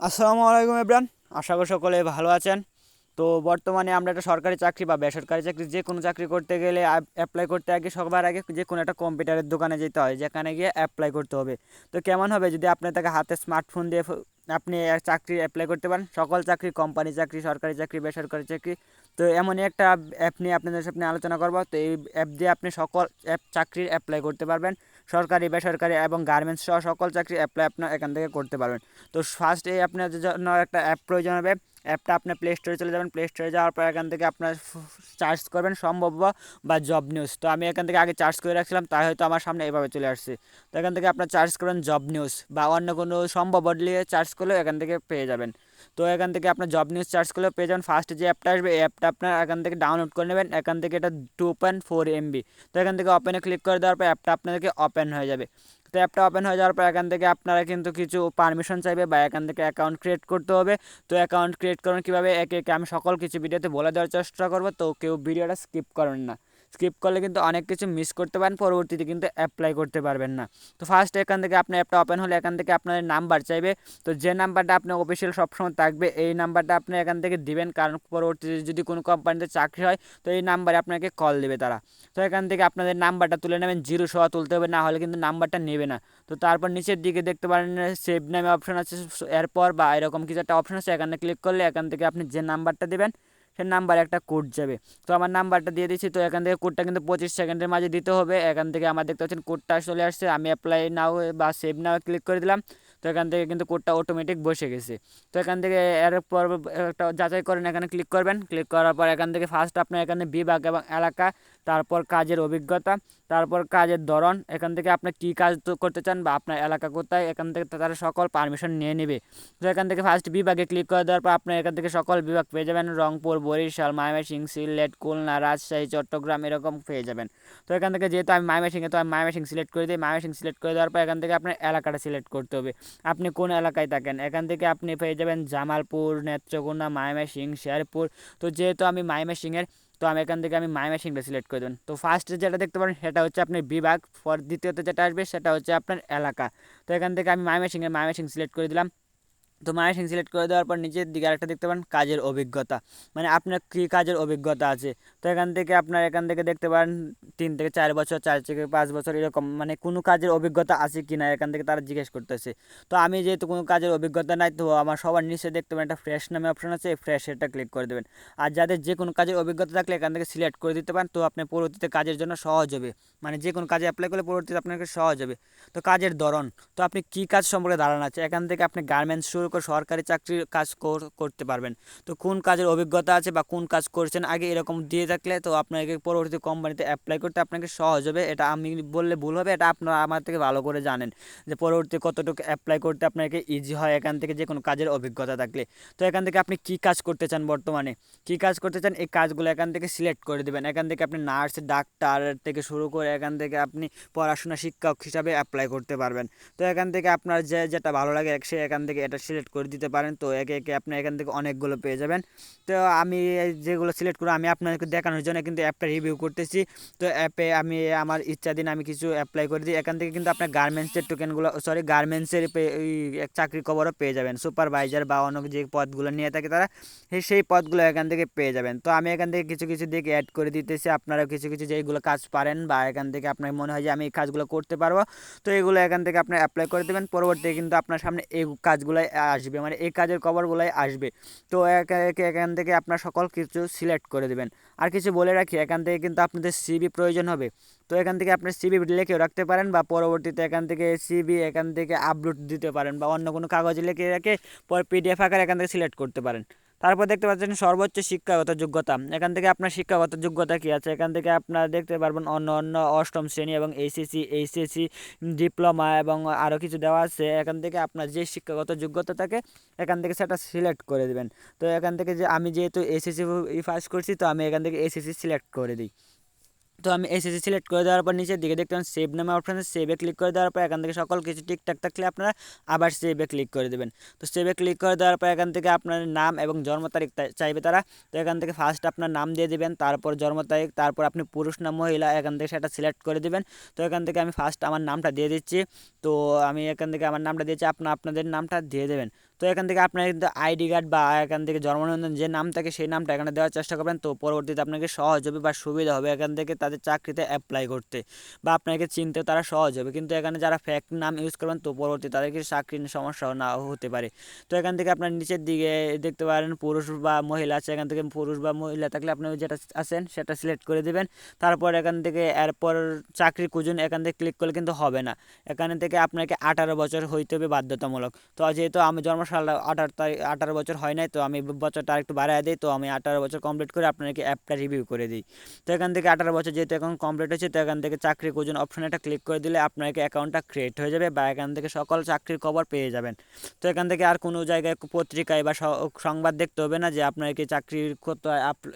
আসসালামু আলাইকুম ইব্রান আশা করি সকলে ভালো আছেন। তো বর্তমানে আমরা একটা সরকারি চাকরি বা বেসরকারি চাকরি যে কোনো চাকরি করতে গেলে অ্যাপ্লাই করতে আগে সবার আগে যে কোনো একটা কম্পিউটারের দোকানে যেতে হয়, যেখানে গিয়ে অ্যাপ্লাই করতে হবে। তো কেমন হবে যদি আপনার তাকে হাতে স্মার্টফোন দিয়ে আপনি চাকরি অ্যাপ্লাই করতে পারেন? সকল চাকরি কোম্পানি চাকরি, সরকারি চাকরি, বেসরকারি চাকরি। তো এমনই একটা অ্যাপ নিয়ে আপনাদের সামনে আলোচনা করব। তো এই অ্যাপ দিয়ে আপনি সকল অ্যাপ চাকরির অ্যাপ্লাই করতে পারবেন। সরকারি, বেসরকারি এবং গার্মেন্টস সহ সকল চাকরি অ্যাপ্লাই আপনার এখান থেকে করতে পারবেন। তো ফার্স্ট এই আপনার জন্য একটা অ্যাপ প্রয়োজন হবে অ্যাপটা আপনি প্লে স্টোরে চলে যাবেন প্লে স্টোরে যাওয়ার পর এখান থেকে আপনার চার্জ করবেন সম্ভব বা জব নিউজ তো আমি এখান থেকে আগে চার্জ করে রাখছিলাম, তাই হয়তো আমার সামনে এভাবে চলে আসছে। তো এখান থেকে আপনার চার্জ করবেন জব নিউজ বা অন্য কোনো সম্ভব নিয়ে চার্জ করলেও এখান থেকে পেয়ে যাবেন। তো এখান থেকে আপনার জব নিউজ চার্জ করলেও পেয়ে যাবেন। ফার্স্ট যে অ্যাপটা আসবে অ্যাপটা আপনার এখান থেকে ডাউনলোড করে নেবেন। এখান থেকে এটা টু পয়েন্ট ফোর এমবি তো এখান থেকে ওপেনে ক্লিক করে দেওয়ার পর অ্যাপটা আপনাদেরকে ওপেন হয়ে যাবে। তো অ্যাপটা ওপেন হয়ে যাওয়ার পর এখান থেকে আপনারা কিন্তু কিছু পারমিশন চাইবে বা এখান থেকে অ্যাকাউন্ট ক্রিয়েট করতে হবে। তো অ্যাকাউন্ট ক্রিয়েট করুন, কীভাবে একে একে আমি সকল কিছু ভিডিওতে বলে দেওয়ার চেষ্টা করব। তো কেউ ভিডিওটা স্কিপ করেন না। স্কিপ করলে কিন্তু অনেক কিছু মিস করতে পারেন, পরবর্তীতে কিন্তু অ্যাপ্লাই করতে পারবেন না। তো ফার্স্ট এখান থেকে আপনার অ্যাপটা ওপেন হলে এখান থেকে আপনাদের নাম্বার চাইবে। তো যে নাম্বারটা আপনার অফিসিয়াল সবসময় থাকবে, এই নাম্বারটা আপনি এখান থেকে দিবেন। কারণ পরবর্তীতে যদি কোনো কোম্পানিতে চাকরি হয়, তো এই নাম্বারে আপনাকে কল দেবে তারা। তো এখান থেকে আপনাদের নাম্বারটা তুলে নেবেন জিরো সহ তুলতে হবে, না হলে কিন্তু নাম্বারটা নেবে না। তো তারপর নিচের দিকে দেখতে পারেন সেভ নামে অপশন আছে, এরপর বা এরকম কিছু একটা অপশন আছে, এখানে ক্লিক করলে এখান থেকে আপনি যে নাম্বারটা দেবেন নাম্বারে একটা কোড যাবে। তো আমার নাম্বারটা দিয়ে দিচ্ছি, তো এখান থেকে কোডটা কিন্তু পঁচিশ সেকেন্ডের মাঝে দিতে হবে। এখান থেকে আমার দেখতে পাচ্ছেন কোডটা চলে আসছে, আমি অ্যাপ্লাই নাও বা সেভ নাও ক্লিক করে দিলাম। তো এখান থেকে কিন্তু কোডটা অটোমেটিক বসে গেছে। তো এখান থেকে এর পর একটা যাচাই করেন, এখানে ক্লিক করবেন। ক্লিক করার পর এখান থেকে ফার্স্ট আপনার এখানে বিভাগ এবং এলাকা তারপর কাজের অভিজ্ঞতা, তারপর কাজের ধরন, এখান থেকে আপনি কী কাজ করতে চান বা আপনার এলাকা কোথায়, এখান থেকে তারা সকল পারমিশন নিয়ে নেবে। তো এখান থেকে ফার্স্ট বিভাগে ক্লিক করে দেওয়ার পর আপনি এখান থেকে সকল বিভাগ পেয়ে যাবেন। রংপুর, বরিশাল, ময়মনসিংহ, সিলেট, খুলনা, রাজশাহী, চট্টগ্রাম এরকম পেয়ে যাবেন। তো এখান থেকে যেহেতু আমি ময়মনসিংহে, তো আমি ময়মনসিংহ সিলেক্ট করে দিই। ময়মনসিংহ সিলেক্ট করে দেওয়ার পর এখান থেকে আপনার এলাকাটা সিলেক্ট করতে হবে। আপনি কোন এলাকায় থাকেন? এখান থেকে আপনি পেয়ে যাবেন জামালপুর, নেত্রকোনা, ময়মনসিংহ, শেরপুর। তো যেহেতু আমি ময়মনসিংহের তো আমি এখান থেকে আমি মাই মেশিনটা সিলেক্ট করে দেবেন তো ফার্স্টে যেটা দেখতে পারেন, সেটা হচ্ছে আপনার বিভাগ। পর দ্বিতীয়তে যেটা আসবে, সেটা হচ্ছে আপনার এলাকা। তো এখান থেকে আমি মাই মেশিনে মাই মেশিন সিলেক্ট করে দিলাম। তো মাই মেশিন সিলেক্ট করে দেওয়ার পর নিচের দিকে আরেকটা দেখতে পারেন, কাজের অভিজ্ঞতা। মানে আপনার কী কাজের অভিজ্ঞতা আছে? তো এখান থেকে আপনার এখান থেকে দেখতে পারেন তিন থেকে চার বছর, চার থেকে পাঁচ বছর এরকম মানে কোনো কাজের অভিজ্ঞতা আছে কি না এখান থেকে তারা জিজ্ঞেস করতেছে। তো আমি যেহেতু কোনো কাজের অভিজ্ঞতা নাই, তো আমার সবার নিচে দেখতে পারেন একটা ফ্রেশ নামে অপশন আছে ফ্রেশ এটা ক্লিক করে দেবেন। আর যাদের যে কোনো কাজের অভিজ্ঞতা থাকলে এখান থেকে সিলেক্ট করে দিতে পারেন, তো আপনি পরবর্তীতে কাজের জন্য সহজ হবে। মানে যে কোনো কাজে অ্যাপ্লাই করলে পরবর্তীতে আপনাকে সহজ হবে। তো কাজের ধরন, তো আপনি কী কাজ সম্পর্কে ধারণা আছে? এখান থেকে আপনি গার্মেন্টস শুরু করে সরকারি চাকরির কাজ কর- করতে পারবেন। তো কোন কাজের অভিজ্ঞতা আছে বা কোন কাজ করছেন, আগে এরকম দিয়ে থাকলে তো আপনাকে পরবর্তী কোম্পানিতে অ্যাপ্লাই আপনাকে সহজ হবে, এটা আমি বললে ভুল হবে, এটা আপনারা আমার থেকে ভালো করে জানেন যে পরবর্তী কতটুকু অ্যাপ্লাই করতে আপনাকে ইজি হয় এখান থেকে যে কোনো কাজের অভিজ্ঞতা থাকলে। তো এখান থেকে আপনি কী কাজ করতে চান বর্তমানে? কী কাজ করতে চান? এই কাজগুলো এখান থেকে সিলেক্ট করে দেবেন। এখান থেকে আপনি নার্স ডাক্তার থেকে শুরু করে এখান থেকে আপনি পড়াশোনা শিক্ষক হিসাবে অ্যাপ্লাই করতে পারবেন। তো এখান থেকে আপনার যে, যেটা ভালো লাগে সে এখান থেকে এটা সিলেক্ট করে দিতে পারেন। তো একে একে আপনি এখান থেকে অনেকগুলো পেয়ে যাবেন। তো আমি যেগুলো সিলেক্ট করে আমি আপনাদেরকে দেখানোর জন্য কিন্তু অ্যাপটা রিভিউ করতেছি। তো অ্যাপে আমি, আমার ইচ্ছা দিন আমি কিছু অ্যাপ্লাই করে দিই। এখান থেকে কিন্তু আপনার গার্মেন্টসের টোকেনগুলো সরি গার্মেন্টসের চাকরি খবরও পেয়ে যাবেন। সুপারভাইজার বা অন্য যে পদগুলো নিয়ে থাকে তারা সেই- পদগুলো এখান থেকে পেয়ে যাবেন। তো আমি এখান থেকে কিছু কিছু দিক অ্যাড করে দিতেছি। আপনারা কিছু কিছু যেগুলো কাজ পারেন বা এখান থেকে আপনার মনে হয় যে আমি এই কাজগুলো করতে পারব, তো এগুলো এখান থেকে আপনি অ্যাপ্লাই করে দেবেন। পরবর্তীতে কিন্তু আপনার সামনে এই কাজগুলোই আসবে মানে এই কাজের খবরগুলোই আসবে। তো এখান থেকে আপনার সকল কিছু সিলেক্ট করে দেবেন। আর কিছু বলে রাখি, এখান থেকে কিন্তু আপনাদের সিবি প্রয়োজন হবে তো এখান থেকে আপনি সিবি লিখেও রাখতে পারেন বা পরবর্তীতে এখান থেকে সিবি এখান থেকে আপলোড দিতে পারেন বা অন্য কোনো কাগজে লিখে রেখে পর পিডিএফ আকারে এখান থেকে সিলেক্ট করতে পারেন তারপর দেখতে পাচ্ছেন সর্বোচ্চ শিক্ষাগত যোগ্যতা এখান থেকে আপনার শিক্ষাগত যোগ্যতা কী আছে এখান থেকে আপনারা দেখতে পারবেন অন্য অন্য অষ্টম শ্রেণি এবং এইচএসসি এইচএসসি ডিপ্লোমা এবং আরও কিছু দেওয়া আছে এখান থেকে আপনার যে শিক্ষাগত যোগ্যতা থাকে এখান থেকে সেটা সিলেক্ট করে দেবেন তো এখান থেকে যে আমি যেহেতু এসএসসি পাস করছি তো আমি এখান থেকে এসএসসি সিলেক্ট করে দিই তো আমি এসএসসি সিলেক্ট করে দেওয়ার পর নিচের দিকে দেখতে সেভ নামে অপশন সেভে ক্লিক করে দেওয়ার পর এখান থেকে সকল কিছু ঠিকঠাক থাকলে আপনারা আবার সেভে ক্লিক করে দেবেন। তো সেভে ক্লিক করে দেওয়ার পর এখান থেকে আপনার নাম এবং জন্ম তারিখ চাইবে তারা। তো এখান থেকে ফার্স্ট আপনার নাম দিয়ে দেবেন, তারপর জন্ম তারিখ, তারপর আপনি পুরুষ না মহিলা, এখান থেকে সেটা সিলেক্ট করে দেবেন। তো এখান থেকে আমি ফার্স্ট আমার নামটা দিয়ে দিচ্ছি। তো আমি এখান থেকে আমার নামটা দিয়েছি আপনার আপনাদের নামটা দিয়ে দেবেন। তো এখান থেকে আপনার কিন্তু আইডি কার্ড বা এখান থেকে জন্ম নিবন্ধন যে নাম থাকে সেই নামটা এখানে দেওয়ার চেষ্টা করবেন। তো পরবর্তীতে আপনাকে সহজ হবে বা সুবিধা হবে এখান থেকে তাদের চাকরিতে অ্যাপ্লাই করতে বা আপনাকে চিনতে তারা সহজ হবে। কিন্তু এখানে যারা ফ্যাক নাম ইউজ করবেন, তো পরবর্তী তাদেরকে চাকরির সমস্যা না হতে পারে। তো এখান থেকে আপনার নিচের দিকে দেখতে পারেন, পুরুষ বা মহিলা আছে, এখান থেকে পুরুষ বা মহিলা থাকলে আপনি যেটা আছেন সেটা সিলেক্ট করে দেবেন। তারপর এখান থেকে এরপর চাকরি খুঁজুন, এখান থেকে ক্লিক করলে কিন্তু হবে না। এখান থেকে আপনাকে আঠারো বছর হইতে হবে বাধ্যতামূলক। তো যেহেতু আমি জন্মসাল আঠারো তারিখ, আঠারো বছর হয় নাই, তো আমি বছরটা আরেকটু বাড়ায় দিই, তো আমি আঠারো বছর কমপ্লিট করে আপনাকে অ্যাপটা রিভিউ করে দিই। তো এখান থেকে আঠারো বছর যেহেতু এখন কমপ্লিট হয়েছে, তো এখান থেকে চাকরি খুঁজুন অপশন এটা ক্লিক করে দিলে আপনাকে অ্যাকাউন্টটা ক্রিয়েট হয়ে যাবে বা এখান থেকে সকল চাকরির খবর পেয়ে যাবেন। তো এখান থেকে আর কোনো জায়গায় পত্রিকায় বা সংবাদ দেখতে হবে না যে আপনাকে চাকরির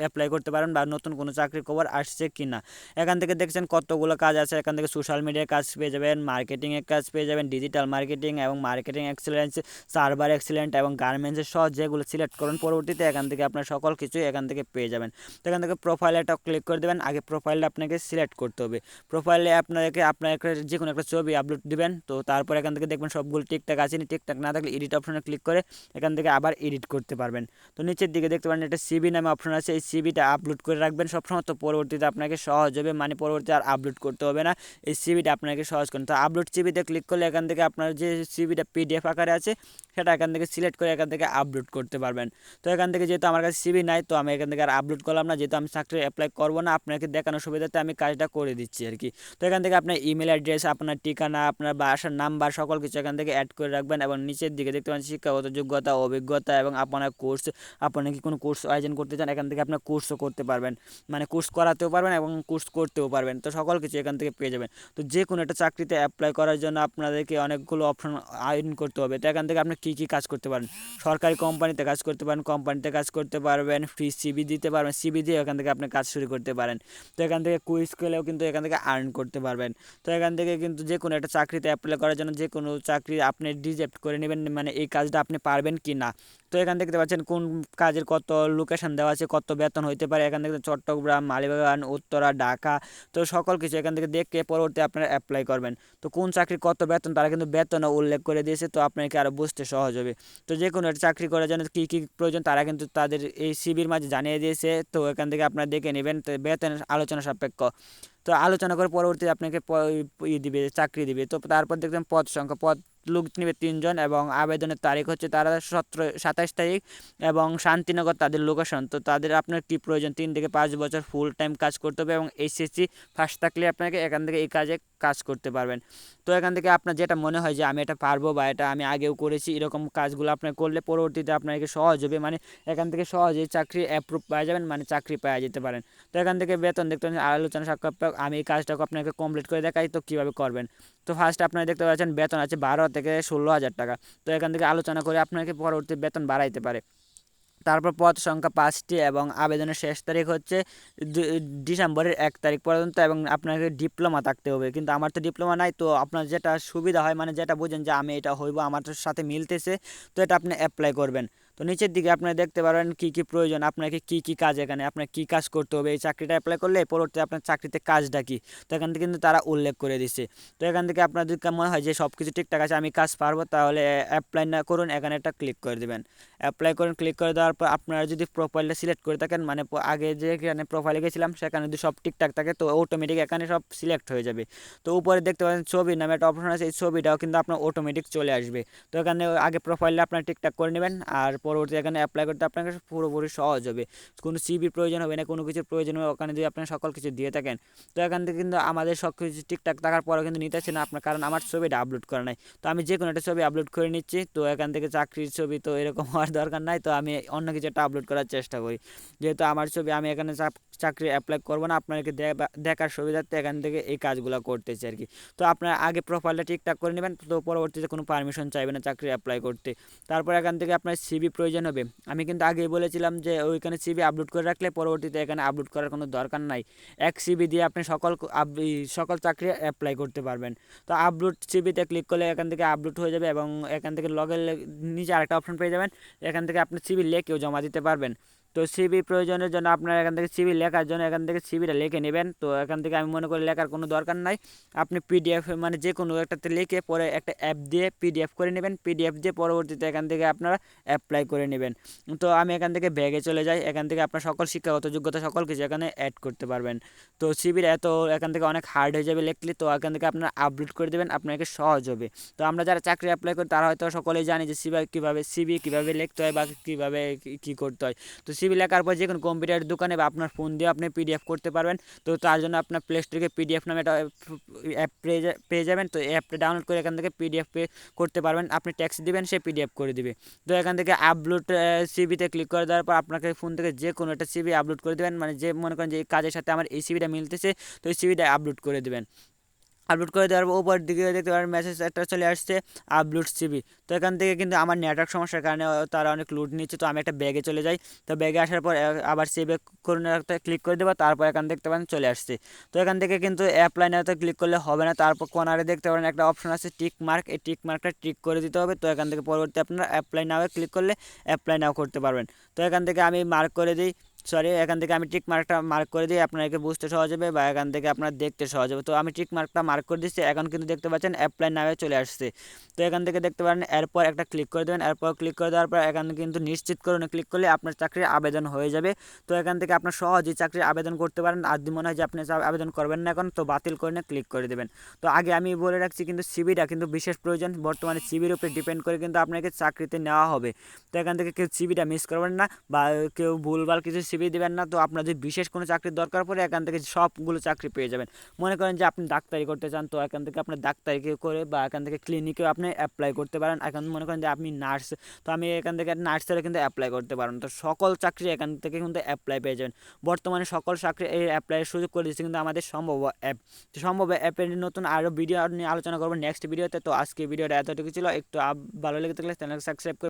অ্যাপ্লাই করতে পারেন বা নতুন কোনো চাকরির খবর আসছে কি না। এখান থেকে দেখছেন কতগুলো কাজ আছে, এখান থেকে সোশ্যাল মিডিয়ার কাজ পেয়ে যাবেন মার্কেটিংয়ের কাজ পেয়ে যাবেন ডিজিটাল মার্কেটিং এবং মার্কেটিং এক্সেলেন্স সার্ভার এক্সিলেন্ট এবং গার্মেন্টসের সহ যেগুলো সিলেক্ট করুন, পরবর্তীতে এখান থেকে আপনার সকল কিছুই এখান থেকে পেয়ে যাবেন। তো এখান থেকে প্রোফাইলে একটা ক্লিক করে দেবেন, আগে প্রোফাইলটা আপনাকে সিলেক্ট করতে হবে। প্রোফাইলে আপনাকে আপনার যে কোনো একটা ছবি আপলোড দিবেন, তো তারপর এখান থেকে দেখবেন সবগুলো টিকটাক আছে। নি টিকটাক না থাকলে এডিট অপশনে ক্লিক করে এখান থেকে আবার এডিট করতে পারবেন। তো নিচের দিকে দেখতে পারেন, একটা সিবি নামে অপশন আছে। এই সিবিটা আপলোড করে রাখবেন। সবসময় তো পরবর্তীতে আপনাকে সহজ হবে মানে পরবর্তী আর আপলোড করতে হবে না। এই সিবিটা আপনাকে সহজ করুন। তো আপলোড সিবিতে ক্লিক করলে এখান থেকে আপনার যে সিবিটা পিডিএফ আকারে আছে, সেটা এখান থেকে সিলেক্ট করে এখান থেকে আপলোড করতে পারবেন। তো এখান থেকে যেহেতু আমার কাছে সিবি নাই, তো আমি এখান থেকে আর আপলোড করলাম না। যেহেতু আমি চাকরি অ্যাপ্লাই করব না, আপনাকে দেখানোর সুবিধাতে আমি কাজটা করে দিচ্ছি আর কি। তো এখান থেকে আপনার ইমেল অ্যাড্রেস আপনার ঠিকানা, আপনার বাসার নাম্বার সকল কিছু এখান থেকে অ্যাড করে রাখবেন এবং নিচের দিকে দেখতে পাচ্ছেন শিক্ষাগত যোগ্যতা, অভিজ্ঞতা এবং আপনার কোর্স আপনি কি কোনো কোর্স আয়োজন করতে চান, এখান থেকে আপনার কোর্সও করতে পারবেন। মানে কোর্স করাতেও পারবেন এবং কোর্স করতেও পারবেন। তো সকল কিছু এখান থেকে পেয়ে যাবেন। তো যে কোনো একটা চাকরিতে অ্যাপ্লাই করার জন্য আপনাদেরকে অনেকগুলো অপশন আয়োজন করতে হবে। তো এখান থেকে আপনি কী কী কাজ করতে পারেন। সরকারি কোম্পানিতে কাজ করতে পারেন, কোম্পানিতে কাজ করতে পারবেন, ফ্রি সিবি দিতে পারবেন সিবি দিয়ে এখান থেকে আপনি কাজ শুরু করতে পারেন। তো এখান থেকে কুইজ খেলেও কিন্তু এখান থেকে আর্ন করতে পারবেন। তো এখান থেকে কিন্তু যে কোনো একটা চাকরিতে অ্যাপ্লাই করার জন্য যে কোনো চাকরি আপনি রিজেক্ট করে নেবেন মানে এই কাজটা আপনি পারবেন কি না। তো এখান থেকে দেখতে পাচ্ছেন কোন কাজের কত লোকেশন দেওয়া আছে, কত বেতন হইতে পারে। এখান থেকে চট্টগ্রাম, মালিবাগান, উত্তরা, ঢাকা, তো সকল কিছু এখান থেকে দেখে পরবর্তী আপনারা অ্যাপ্লাই করবেন। তো কোন চাকরির কত বেতন, তারা কিন্তু বেতনও উল্লেখ করে দিয়েছে, তো আপনাকে আরও বুঝতে সহজ হবে তো যে কোনো একটা চাকরি করার জন্য কী কী প্রয়োজন তারা কিন্তু তাদের এই শিবির মাঝে জানিয়ে দিয়েছে। তো এখান থেকে আপনারা দেখে নেবেন। বেতন আলোচনা সাপেক্ষ। তো আলোচনা করে পরবর্তী আপনাকে ই দিবে, চাকরি দিবে। তো তারপর দেখবেন পদ সংখ্যা, পদ লোক নেবে তিনজন এবং আবেদনের তারিখ হচ্ছে তারা সতেরো সাতাশ তারিখ এবং শান্তিনগর তাদের লোকেশন তো তাদের আপনার কী প্রয়োজন? তিন থেকে পাঁচ বছর ফুল টাইম কাজ করতে হবে এবং এইচএসসি ফার্স্ট থাকলে আপনাকে এখান থেকে এই কাজে কাজ করতে পারবেন। তো এখান থেকে আপনার যেটা মনে হয় যে আমি এটা পারব বা এটা আমি আগেও করেছি, এরকম কাজগুলো আপনার করলে পরবর্তীতে আপনাকে সহজ হবে। মানে এখান থেকে সহজেই চাকরি অ্যাপ্রুভ পাওয়া যাবেন মানে চাকরি পাওয়া যেতে পারেন। তো এখান থেকে বেতন দেখতে আলোচনা সাক্ষাৎ আমি এই কাজটাকে আপনাকে কমপ্লিট করে দেখাই, তো কীভাবে করবেন? তো ফার্স্ট আপনারা দেখতে পাচ্ছেন, বেতন আছে বারো থেকে ষোলো হাজার টাকা। তো এখান থেকে আলোচনা করে আপনাকে পরবর্তী বেতন বাড়াইতে পারে। তারপর পদ সংখ্যা পাঁচটি এবং আবেদনের শেষ তারিখ হচ্ছে ডিসেম্বরের এক তারিখ পর্যন্ত এবং আপনাকে ডিপ্লোমা থাকতে হবে। কিন্তু আমার তো ডিপ্লোমা নাই, তো আপনার যেটা সুবিধা হয় মানে যেটা বুঝেন যে আমি এটা হইব, আমার সাথে মিলতেছে, তো এটা আপনি অ্যাপ্লাই করবেন। তো নিচের দিকে আপনারা দেখতে পারেন কী কী প্রয়োজন, আপনাকে কী কী কাজ এখানে, আপনার কী কাজ করতে হবে, এই চাকরিটা অ্যাপ্লাই করলে পরবর্তী আপনার চাকরিতে কাজটা কী? তো এখান থেকে কিন্তু তারা উল্লেখ করে দিচ্ছে। তো এখান থেকে আপনার যদি মনে হয় যে সব কিছু ঠিকঠাক আছে, আমি কাজ পারব, তাহলে অ্যাপ্লাই না করুন, এখানে একটা ক্লিক করে দেবেন। অ্যাপ্লাই করুন ক্লিক করে দেওয়ার পর আপনারা যদি প্রোফাইলটা সিলেক্ট করে থাকেন মানে আগে যে এখানে প্রোফাইলে গেছিলাম, সেখানে যদি সব ঠিকঠাক থাকে, তো অটোমেটিক এখানে সব সিলেক্ট হয়ে যাবে। তো উপরে দেখতে পাচ্ছেন ছবি নামে একটা অপশন আছে, এই ছবিটাও কিন্তু আপনার অটোমেটিক চলে আসবে। তো এখানে আগে প্রোফাইলটা আপনার ঠিকঠাক করে নেবেন, আর পরবর্তী এখানে অ্যাপ্লাই করতে আপনাকে পুরোপুরি সহজ হবে। কোনো সিবির প্রয়োজন হবে না, কোনো কিছুর প্রয়োজন হবে, ওখানে যদি আপনার সকল কিছু দিয়ে থাকেন, তো এখান থেকে কিন্তু আমাদের সব কিছু ঠিকঠাক থাকার পরেও কিন্তু নিতেছে না আপনার, কারণ আমার ছবিটা আপলোড করা নাই। তো আমি যে কোনো একটা ছবি আপলোড করে নিচ্ছি, তো এখান থেকে চাকরির ছবি তো এরকম হওয়ার দরকার নাই, তো আমি অন্য কিছু একটা আপলোড করার চেষ্টা করি। যেহেতু আমার ছবি আমি এখানে চাকরি অ্যাপ্লাই করব না আপনাকে দেখার সুবিধার্থে এখান থেকে এই কাজগুলো করতেছি আর কি। তো আপনার আগে প্রোফাইলটা ঠিকঠাক করে নেবেন, তো পরবর্তীতে কোনো পারমিশন চাইবে না চাকরি অ্যাপ্লাই করতে। তারপর এখান থেকে আপনার সিবি প্রয়োজন হবে। আমি কিন্তু আগেই বলেছিলাম যে ওইখানে সিবি আপলোড করে রাখলে পরবর্তীতে এখানে আপলোড করার কোনো দরকার নাই। এক সিবি দিয়ে আপনি সকল সকল চাকরি অ্যাপ্লাই করতে পারবেন। তো আপলোড সিবিতে ক্লিক করলে এখান থেকে আপলোড হয়ে যাবে এবং এখান থেকে লগের নিচে আরেকটা অপশন পেয়ে যাবেন। এখান থেকে আপনি সিবি লেখেও জমা দিতে পারবেন। তো সিবি প্রয়োজনের জন্য আপনারা এখান থেকে সিবি লেখার জন্য এখান থেকে সিবিটা লিখে নেবেন। তো এখান থেকে আমি মনে করি লেখার কোনো দরকার নাই। আপনি পিডিএফ মানে যে কোনো একটাতে লিখে পরে একটা অ্যাপ দিয়ে পিডিএফ করে নেবেন। পিডিএফ দিয়ে পরবর্তীতে এখান থেকে আপনারা অ্যাপ্লাই করে নেবেন। তো আমি এখান থেকে ব্যাগে চলে যাই। এখান থেকে আপনার সকল শিক্ষাগত যোগ্যতা, সকল কিছু এখানে অ্যাড করতে পারবেন। তো সিবির এত এখান থেকে অনেক হার্ড হয়ে যাবে লিখলে। তো এখান থেকে আপনারা আপলোড করে দেবেন। আপনাকে সহজ হবে। তো আমরা যারা চাকরি অ্যাপ্লাই করি, তারা হয়তো সকলেই জানি যে সিবি কীভাবে সিবি কীভাবে লিখতে হয় বা কীভাবে কী করতে হয়। তো সিবি লেখার পর যে কোনো কম্পিউটার দোকানে বা আপনার ফোন দিয়ে আপনি পিডিএফ করতে পারবেন। তো তার জন্য আপনার প্লে স্টোরে পিডিএফ নামে একটা অ্যাপ পেয়ে যাবেন। তো অ্যাপটা ডাউনলোড করে এখান থেকে পিডিএফ পে করতে পারবেন। আপনি ট্যাক্স দিবেন, সে পিডিএফ করে দিবে। তো এখান থেকে আপলোড সিবিতে ক্লিক করে দেওয়ার পর আপনাকে ফোন থেকে যে কোনো একটা সিবি আপলোড করে দেবেন। মানে যে, মনে করেন যে কাজের সাথে আমার এই সিবিটা মিলতেছে, তো এই সিবিটা আপলোড করে দেবেন। আপলোড করে দেওয়ার পর উপর দিকে দেখতে পারেন মেসেজ একটা চলে আসছে আপলোড সিবি তো এখান থেকে কিন্তু আমার নেটওয়ার্ক সমস্যার কারণে তারা অনেক লুট নিচ্ছে, তো আমি একটা ব্যাগে চলে যাই। তো ব্যাগে আসার পর আবার সেভে করুন একটা ক্লিক করে দেবো, তারপর এখান দেখতে পারেন চলে আসছে। তো এখান থেকে কিন্তু অ্যাপ্লাই নাওতে ক্লিক করলে হবে না, তারপর কোনারে দেখতে পারেন একটা অপশন আছে টিক মার্ক এই টিক মার্কটা টিক করে দিতে হবে। তো এখান থেকে পরবর্তী আপনারা অ্যাপ্লাই নাও ক্লিক করলে অ্যাপ্লাই নাও করতে পারবেন। তো এখান থেকে আমি মার্ক করে দিই। সরি এখান থেকে আমি টিক মার্কটা মার্ক করে দিই আপনাকে বুঝতে সহজ হবে বা এখান থেকে আপনার দেখতে সহজ হবে। তো আমি টিক মার্কটা মার্ক করে দিচ্ছি, এখন কিন্তু দেখতে পাচ্ছেন অ্যাপ্লাই নামে চলে আসছে। তো এখান থেকে দেখতে পারেন, এরপর একটা ক্লিক করে দেবেন, এরপর ক্লিক করে দেওয়ার পর এখান কিন্তু নিশ্চিত করুন ক্লিক করলে আপনার চাকরির আবেদন হয়ে যাবে। তো এখান থেকে আপনার সহজেই চাকরির আবেদন করতে পারেন, আর মনে হয় যে আপনি আবেদন করবেন না এখন, তো বাতিল করে নিয়ে ক্লিক করে দেবেন। তো আগে আমি বলে রাখছি কিন্তু সিবিটা কিন্তু বিশেষ প্রয়োজন, বর্তমানে সিবির উপরে ডিপেন্ড করে কিন্তু আপনাকে চাকরিতে নেওয়া হবে। তো এখান থেকে কেউ সিবিটা মিস করবেন না বা কেউ ভুলভাল কিছু সিবি দেবেন না, তো আপনার যদি বিশেষ কোনো চাকরির দরকার পড়ে, এখান থেকে সবগুলো চাকরি পেয়ে যাবেন। মনে করেন যে আপনি ডাক্তারি করতে চান, তো এখান থেকে আপনার ডাক্তারি করে বা এখান থেকে ক্লিনিকেও আপনি অ্যাপ্লাই করতে পারেন। এখন মনে করেন যে আপনি নার্স তো আমি এখান থেকে নার্সেরও কিন্তু অ্যাপ্লাই করতে পারেন তো সকল চাকরি এখান থেকে কিন্তু অ্যাপ্লাই পেয়ে যাবেন। বর্তমানে সকল চাকরি এই অ্যাপ্লাইয়ের সুযোগ করে দিচ্ছে কিন্তু আমাদের সম্ভব অ্যাপ তো সম্ভব অ্যাপের নতুন আরও ভিডিও নিয়ে আলোচনা করব নেক্সট ভিডিওতে তো। আজকে ভিডিওটা এতটুকু ছিল। একটু ভালো লেগে থাকলে চ্যানেলকে সাবস্ক্রাইব করে